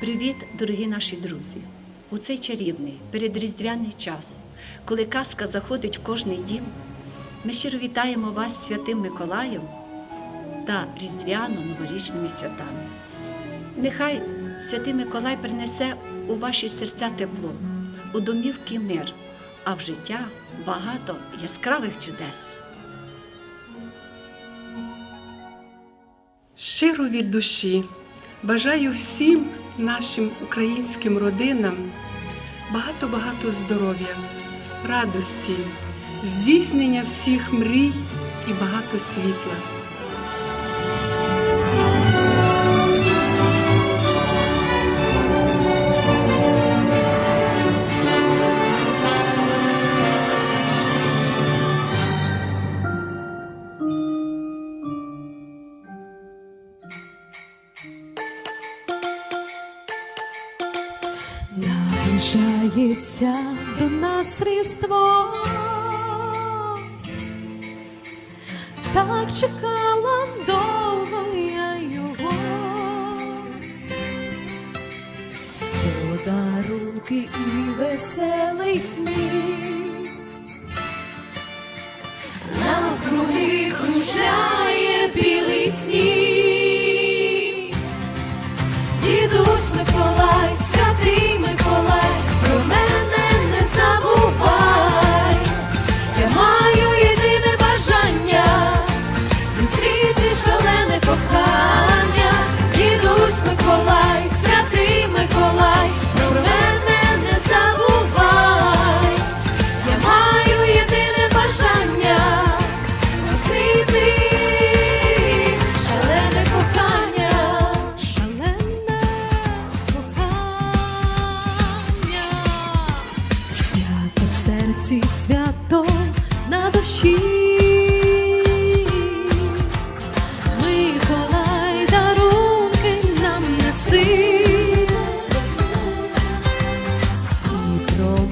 Привіт, дорогі наші друзі! У цей чарівний передріздвяний час, коли казка заходить в кожний дім, ми щиро вітаємо вас святим Миколаєм та різдвяно-новорічними святами. Нехай святий Миколай принесе у ваші серця тепло, у домівки мир, а в життя багато яскравих чудес. Щиро від душі бажаю всім нашим українським родинам багато-багато здоров'я, радості, здійснення всіх мрій і багато світла. Наближається до нас Різдво, так чекала довго я його, подарунки і веселий сміх, навкруги кружляє білий сніг.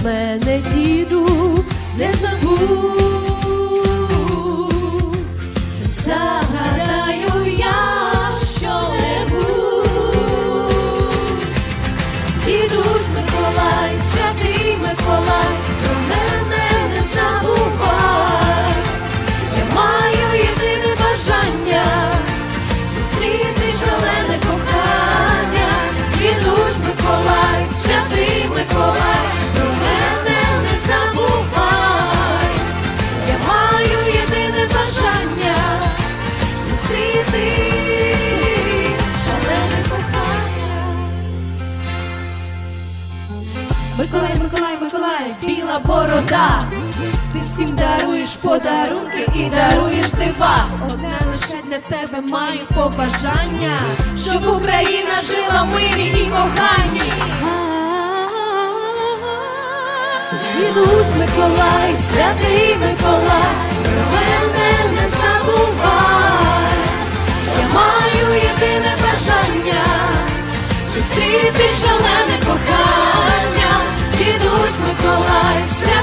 Мене, діду, не забудь. Миколай, Миколай, Миколай, біла борода. Ти всім даруєш подарунки і даруєш дива. Одне лише для тебе маю побажання, щоб Україна жила в мирі і коханні. Дідусь Миколай, святий Миколай, про мене не забувай. Я маю єдине бажання зустріти кохання. say